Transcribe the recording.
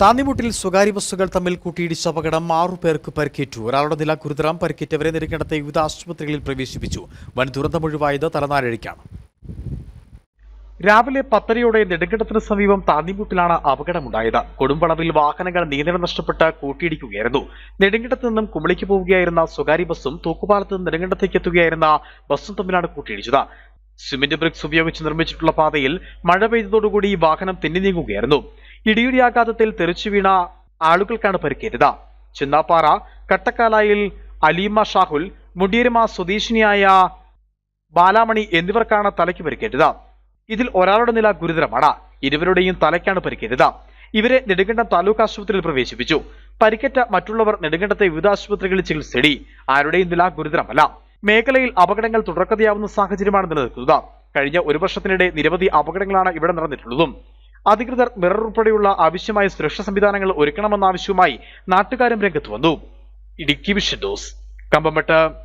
താന്നിമുട്ടിൽ സ്വകാര്യ ബസ്സുകൾ തമ്മിൽ കൂട്ടിയിടിച്ച അപകടം ആറു പേർക്ക് പരിക്കേറ്റു. ഒരാളുടെ നില ഗുരുതരം. പരിക്കേറ്റവരെ നെടുങ്കണ്ടത്തെ വിവിധ ആശുപത്രികളിൽ പ്രവേശിപ്പിച്ചു. വൻ ദുരന്തമൊഴിവായത് തലനാരഴിക്കാണ് രാവിലെ പത്തരയോടെ നെടുങ്കണ്ടത്തിന് സമീപം താന്നിമുട്ടിലാണ് അപകടമുണ്ടായത്. കൊടുമ്പളവിൽ വാഹനങ്ങൾ നിയന്ത്രണം നഷ്ടപ്പെട്ട് കൂട്ടിയിടിക്കുകയായിരുന്നു. നെടുങ്കണ്ടത്ത് നിന്നും കുമളിക്ക് പോവുകയായിരുന്ന സ്വകാര്യ ബസ്സും തൂക്കുപാലത്ത് നിന്ന് നെടുങ്കണ്ടത്തേക്ക് എത്തുകയായിരുന്ന ബസ്സും തമ്മിലാണ് കൂട്ടിയിടിച്ചത്. സിമെന്റ് ബ്രിക്സ് ഉപയോഗിച്ച് നിർമ്മിച്ചിട്ടുള്ള പാതയിൽ മഴ പെയ്തതോടുകൂടി വാഹനം തെന്നി നീങ്ങുകയായിരുന്നു. ഇടിയുടെ ആഘാതത്തിൽ തെറിച്ചു വീണ ആളുകൾക്കാണ് പരിക്കേറ്റത്. ചിന്നാപ്പാറ കട്ടക്കാലായിൽ അലീമ ഷാഹുൽ മുണ്ടീരമ സ്വദേശിനിയായ ബാലാമണി എന്നിവർക്കാണ് തലയ്ക്ക് പരിക്കേറ്റത്. ഇതിൽ ഒരാളുടെ നില ഗുരുതരമാണ്. ഇരുവരുടെയും തലയ്ക്കാണ് പരിക്കേറ്റത്. ഇവരെ നെടുങ്കണ്ടം താലൂക്ക് ആശുപത്രിയിൽ പ്രവേശിപ്പിച്ചു. പരിക്കേറ്റ മറ്റുള്ളവർ നെടുങ്കണ്ടത്തെ വിവിധ ആശുപത്രികളിൽ ചികിത്സ ആരുടെയും നില ഗുരുതരമല്ല. മേഖലയിൽ അപകടങ്ങൾ തുടർക്കഥയാവുന്ന സാഹചര്യമാണ് നിലനിൽക്കുന്നത്. കഴിഞ്ഞ ഒരു വർഷത്തിനിടെ നിരവധി അപകടങ്ങളാണ് ഇവിടെ നടന്നിട്ടുള്ളതും. അധികൃതർ മിറർ ഉൾപ്പെടെയുള്ള ആവശ്യമായ സുരക്ഷാ സംവിധാനങ്ങൾ ഒരുക്കണമെന്ന ആവശ്യവുമായി നാട്ടുകാരും രംഗത്ത് വന്നു. ഇടുക്കി വിഷൻ കമ്പമട്ട്